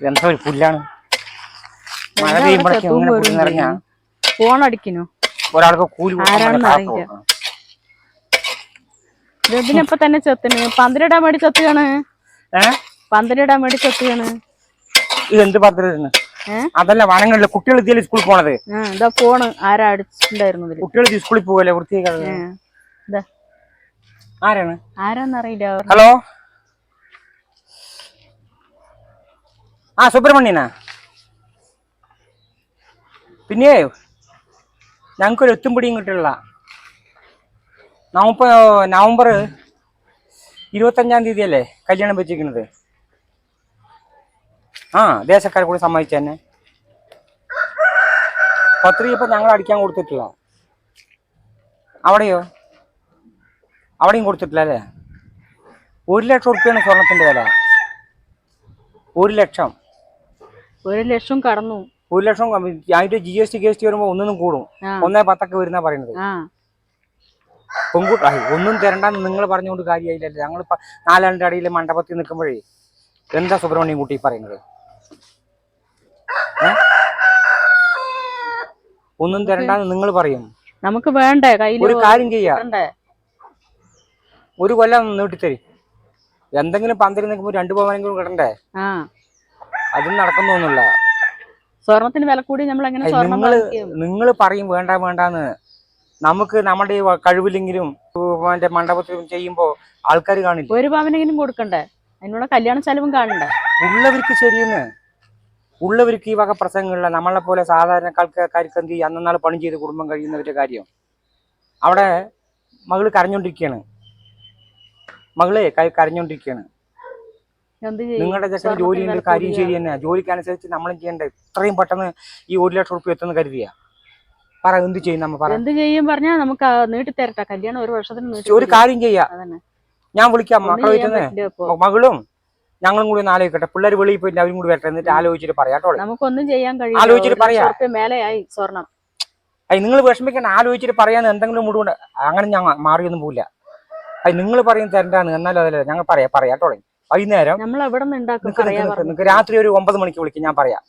എന്താ ഒരു പുല്ലാണ്? മഴ പെയ്യുമ്പോഴൊക്കെ പുല്ലിറങ്ങിയാ ഫോൺ ഒരാൾക്ക് കൂലി. ഇതിനിപ്പൊ തന്നെ ചെത്തിന് പന്തിരിടാൻ വേണ്ടി ചെത്തുകയാണ്. പന്തിരിടാൻ വേണ്ടി ചെത്തുകയാണ്. ഇത് എന്ത് പദ്ധതി അതല്ല വനങ്ങളിൽ കുട്ടികൾ ഇതിൽ സ്കൂളിൽ പോണത്? ഇതാ ഫോണ്. ആരാ അടിച്ചിട്ടുണ്ടായിരുന്നു കുട്ടികൾ സ്കൂളിൽ പോകല്ലേ ഇതാ. ആരാണ്? ആരാന്നറിയില്ല. ഹലോ? ആ സുബ്രഹ്മണ്യനാ. പിന്നെ ഞങ്ങൾക്കൊരു എത്തും പിടിയും നവംബർ നവംബർ ഇരുപത്തഞ്ചാം തീയതി അല്ലേ കല്യാണം വെച്ചിരിക്കുന്നത്? ആ ദേശക്കാരെ കൂടി സമ്മതിച്ചു തന്നെ. പത്രിക ഇപ്പം ഞങ്ങൾ അടിക്കാൻ കൊടുത്തിട്ടില്ല. അവിടെയോ? അവിടെയും കൊടുത്തിട്ടില്ല അല്ലേ? ഒരു ലക്ഷം റുപ്യാണ് സ്വർണത്തിന്റെ വില. ഒരു ലക്ഷം. ഒരു ലക്ഷം കടന്നു. ഒരു ലക്ഷം അതിന്റെ G S T G S T വരുമ്പോ ഒന്നും കൂടും. ഒന്നേ പത്തൊക്കെ വരുന്ന പറയുന്നത്. പെൺകുട്ടി ഒന്നും തരണ്ടെന്ന് നിങ്ങൾ പറഞ്ഞുകൊണ്ട് കാര്യമായില്ലല്ലോ. ഞങ്ങൾ നാലാളിന്റെ അടിയിൽ മണ്ഡപത്തിൽ നിൽക്കുമ്പോഴേ എന്താ സുബ്രഹ്മണ്യം കുട്ടി പറയുന്നത്? ഒന്നും തരണ്ടെന്ന് നിങ്ങൾ പറയും. നമുക്ക് വേണ്ടേ ഒരു കാര്യം ചെയ്യാ. ഒരു കൊല്ലം നീട്ടിത്തരും. എന്തെങ്കിലും പന്തിരി നിൽക്കുമ്പോൾ രണ്ടു പവനെങ്കിലും കിടണ്ടേ അതും നടക്കുന്നൊന്നുമില്ല സ്വർണത്തിന് വില കൂടി നമ്മൾ എങ്ങനെ നിങ്ങൾ നിങ്ങൾ പറയും വേണ്ട വേണ്ടാന്ന്. നമുക്ക് നമ്മുടെ കഴിവില്ലെങ്കിലും മറ്റേ മണ്ഡപത്തിൽ ചെയ്യുമ്പോൾ ആൾക്കാർ കാണില്ല? ഒരു പവനെങ്കിലും കൊടുക്കണ്ടേ? അതിനുള്ള കല്യാണ ചെലവും കാണണ്ടേ? ഉള്ളവർക്ക് ശരിയെന്ന്. ഉള്ളവർക്ക് ഈ വക പ്രസംഗങ്ങളില്ല നമ്മളെ പോലെ സാധാരണക്കാർക്ക് എന്ത് ചെയ്യും? അന്നാൾ പണി ചെയ്ത് കുടുംബം കഴിയുന്നവരുടെ കാര്യം. അവിടെ മകൾ കരഞ്ഞോണ്ടിരിക്കുകയാണ് മകളെ കരഞ്ഞോണ്ടിരിക്കയാണ് കരഞ്ഞോണ്ടിരിക്കുകയാണ് നിങ്ങളുടെ ചെക്കൻ ജോലി വില കാര്യം. ശരി തന്നെ. ജോലിക്കനുസരിച്ച് നമ്മളും ചെയ്യണ്ടേ? ഇത്രയും പെട്ടെന്ന് ഈ ഒരു ലക്ഷം റുപ്യ എത്തുന്ന കരുതിയാ? പറ എന്ത് ചെയ്യും നമ്മ പറ. എന്ത് ചെയ്യും പറഞ്ഞാ നമുക്ക് നീട്ടി തരട്ടെ. കല്യാണം ഒരു വർഷത്തിന് ഒരു കാര്യം ചെയ്യാം. ഞാൻ വിളിക്കാം മക്കളെ മകളും ഞങ്ങളും കൂടി ഒന്ന് ആലോചിക്കട്ടെ. പിള്ളേർ വെളിയിൽ പോയിട്ട് അവരും കൂടി വരട്ടെ. എന്നിട്ട് ആലോചിച്ചിട്ട് പറയാട്ടോ നമുക്കൊന്നും ചെയ്യാൻ കഴിയും ആലോചിച്ചിട്ട് പറയാം. പറയാ. മേലെയായി സ്വർണം. അത് നിങ്ങൾ വിഷമിക്കണ്ട. ആലോചിച്ചിട്ട് പറയാന്ന് എന്തെങ്കിലും മുടിവുണ്ട് അങ്ങനെ ഞാൻ മാറിയൊന്നും പോവില്ല. അത് നിങ്ങൾ പറയും തരണ്ടാന്ന്. എന്നാലും അതല്ല ഞങ്ങൾ പറയാം പറയാട്ടോ വൈകുന്നേരം നമ്മൾ എവിടെ നിക്ക് രാത്രി ഒരു ഒമ്പത് മണിക്ക് വിളിക്കും ഞാൻ പറയാം.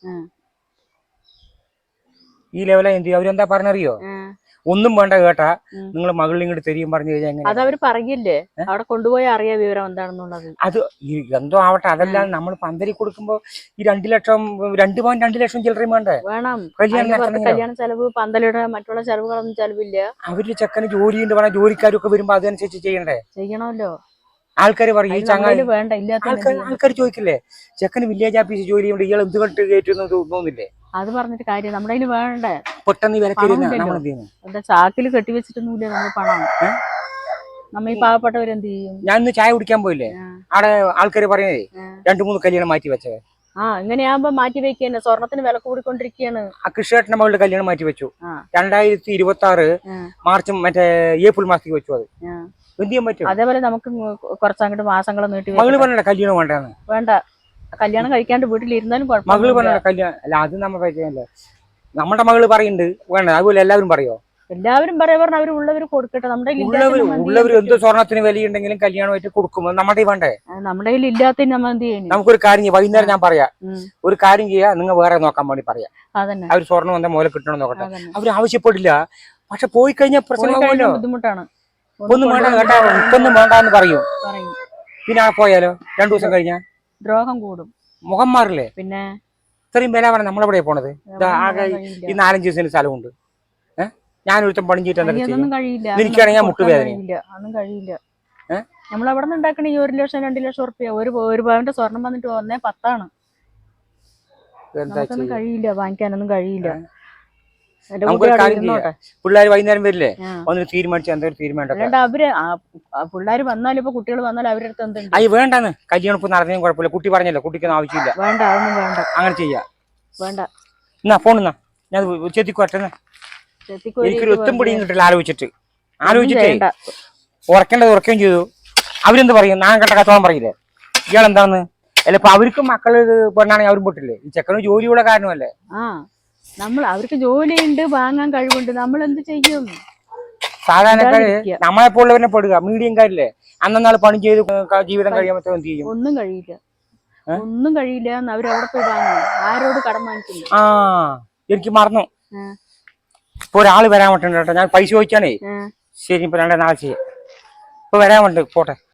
ഈ ലെവലെ എന്ത് ചെയ്യും അവരെന്താ പറഞ്ഞറിയോ? ഒന്നും വേണ്ട കേട്ടാ നിങ്ങൾ മകളിൽ ഇങ്ങോട്ട് തെരിയും പറഞ്ഞു കഴിഞ്ഞാൽ അത് അവർ പറയില്ലേ? അവിടെ കൊണ്ടുപോയി അറിയാ വിവരം എന്താണെന്നുള്ളത്. അത് എന്തോ ആവട്ടെ അതല്ലാതെ നമ്മൾ പന്തരി കൊടുക്കുമ്പോ ഈ രണ്ടു ലക്ഷം രണ്ടു പോയിന്റ് രണ്ടു ലക്ഷം ചില്ലറയും വേണ്ടേ? വേണം? കല്യാണ ചെലവ് പന്തലിയുടെ മറ്റുള്ള ചെലവുകളൊന്നും ചെലവില്ല. അവർ ചെക്കന് ജോലി ഉണ്ട് വേണം ജോലിക്കാരൊക്കെ വരുമ്പോ അതനുസരിച്ച് ചെയ്യണ്ടേ? ചെയ്യണമല്ലോ. ആൾക്കാർ പറയും ഈ അതിന് വേണ്ട ആൾക്കാർ ആൾക്കാർ ചോദിക്കില്ലേ ചെക്കന് വില്ലേജ് ഓഫീസ് ജോലി ചെയ്യുമ്പോൾ ഇയാൾ എന്ത് കണ്ടിട്ട് കയറ്റുന്നു തോന്നുന്നില്ലേ അത് പറഞ്ഞിട്ട് കാര്യം നമ്മുടെ കയ്യിൽ വേണ്ടേ. പെട്ടെന്ന് ഈ വിലക്ക് പണമില്ലല്ലോ. നമ്മൾ ചാക്കിൽ പണം? നമ്മ ഈ പാവപ്പെട്ടവരെന്ത് ചെയ്യും? ഞാൻ ഇന്ന് ചായ കുടിക്കാൻ പോയില്ലേ. അവിടെ ആൾക്കാർ പറയുന്നേ രണ്ടു മൂന്ന് കല്യാണം മാറ്റി വെച്ചേ. ആ ഇങ്ങനെയാകുമ്പോ മാറ്റി വെക്കന്നെ സ്വർണത്തിന് വില കൂടിക്കൊണ്ടിരിക്കുകയാണ് അക്ഷേട്ടന്റെ മകളുടെ കല്യാണം മാറ്റി വെച്ചു. രണ്ടായിരത്തി ഇരുപത്തി ആറ്. മാർച്ച് മറ്റേ ഏപ്രിൽ മാസത്തേക്ക് വെച്ചു അത്. ആ. എന്ത് ചെയ്യാൻ പറ്റും? അതേപോലെ നമുക്ക് കുറച്ചങ്ങോട്ട് മാസങ്ങൾ നീട്ടി മകൾ. പറഞ്ഞ കല്യാണം വേണ്ടെന്ന്? വേണ്ട. കല്യാണം കഴിക്കാണ്ട് വീട്ടിലിരുന്നാലും മകൾ പറഞ്ഞ കല്യാണം അല്ല അത് നമ്മൾ നമ്മുടെ മകൾ പറയുന്നുണ്ട് വേണ്ട അതുപോലെ എല്ലാവരും പറയോ? എല്ലാവരും പറയാ പറഞ്ഞ അവർ ഉള്ളവര് കൊടുക്കട്ടെ. നമ്മുടെ ഇല്ലാത്തതിന് എന്ത് സ്വർണത്തിന് വിലയുണ്ടെങ്കിലും കല്യാണമായിട്ട് കൊടുക്കും. നമ്മുടെ വേണ്ടേ? നമ്മുടെ കയ്യിൽ ഇല്ലാത്തതിന് നമ്മൾ എന്ത് ചെയ്യണം നമുക്കൊരു കാര്യം ചെയ്യാം. വൈകുന്നേരം ഞാൻ പറയാം. ഒരു കാര്യം ചെയ്യാ നിങ്ങൾ വേറെ നോക്കാൻ വേണ്ടി പറയാം. അവർ സ്വർണം എന്താ മോലെ കിട്ടണം നോക്കട്ടെ. അവർ ആവശ്യപ്പെടില്ല. പക്ഷെ പോയി കഴിഞ്ഞാൽ പ്രശ്നം പ്രശ്നമാകുമല്ലോ ബുദ്ധിമുട്ടാണ്. ഒന്നും വേണ്ട കേട്ടോ. ഇപ്പൊന്നും വേണ്ടാന്ന് പറയും. പറയും. പിന്നെ ആ പോയാലോ? രണ്ടു ദിവസം കഴിഞ്ഞാ? ദ്രോഹം കൂടും. മുഖം മാറില്ലേ? പിന്നെ ഇത്രയും വില പറഞ്ഞ നമ്മളെവിടെ പോണത്? ആകെ. ഈ നാലഞ്ച് ദിവസത്തിന് സ്ഥലമുണ്ട്. ഞാൻ ഒരുത്തം പണി ചെയ്തിട്ട് എനിക്കാണെങ്കിൽ മുട്ടുവേദന. അതൊന്നും കഴിയില്ല? നമ്മൾ അവിടെ നിന്ന് ഉണ്ടാക്കണ ഈ ഒരു ലക്ഷം രണ്ട് ലക്ഷം ഉറുപ്പ്യ ഒരു ഒരു പവന്റെ സ്വർണം വന്നിട്ട് ഒന്നേ പത്താണ്. കഴിയില്ല. വാങ്ങിക്കാനൊന്നും കഴിയില്ല. പിള്ളേർ വൈകുന്നേരം വരില്ലേ? ഒന്ന് തീരുമാനിച്ചു എന്തൊരു തീരുമാനം അവർ പിള്ളേർ വന്നാലും ഇപ്പൊ കുട്ടികൾ വന്നാലും അവരുടെ അടുത്ത് എന്തുണ്ട്? അയ്യ വേണ്ടാന്ന്. കല്യാണം ഇപ്പൊ നടന്നതും കുഴപ്പമില്ല. കുട്ടി പറഞ്ഞല്ലോ കുട്ടിക്കൊന്നും ആവശ്യമില്ല. വേണ്ട അതൊന്നും വേണ്ട. അങ്ങനെ ചെയ്യാം. വേണ്ട. എന്നാ ഫോൺ എന്നാ. ഞാൻ ചെത്തിക്കോട്ടെ എനിക്കൊരു ഒത്തും പിടിയും കിട്ടില്ല ആലോചിച്ചിട്ട്. ആലോചിച്ചിട്ടേ. ഉറക്കേണ്ടത് ഉറക്കുകയും ചെയ്തു. അവരെന്ത് പറയും? ഞാൻ കണ്ട കച്ചവടം പറയില്ലേ? ഇയാൾ എന്താന്ന് അല്ല ഇപ്പൊ അവർക്കും മക്കൾ പെണ്ണാണെങ്കിൽ അവരും പൊട്ടില്ലേ? ഈ ചെക്കന് ജോലിയുടെ കാരണമല്ലേ? നമ്മൾ അവർക്ക് ജോലിയുണ്ട് വാങ്ങാൻ കഴിവുണ്ട്. നമ്മൾ എന്ത് ചെയ്യും? സാധാരണക്കാര്. നമ്മളെ പോലുള്ളവരെ പെടുക. മീഡിയംകാരില്ലേ? അന്നാൾ പണി ചെയ്ത് ജീവിതം കഴിയാൻ പറ്റും എന്ത് ചെയ്യും? ഒന്നും കഴിയില്ല. ഒന്നും കഴിയില്ല എന്ന് അവരവിടെ പോയി വാങ്ങും. ആരോട് കടം വാങ്ങിക്കുന്നു? ആ എനിക്ക് മറന്നു. ഇപ്പൊ ഒരാൾ വരാൻ പറ്റുന്നുണ്ട് കേട്ടോ. ഞാൻ പൈസ ചോദിക്കാനേ ശരി ഇപ്പൊ രണ്ടേ നാളെ ചെയ്യാം. ഇപ്പൊ വരാൻ വേണ്ട പോട്ടെ.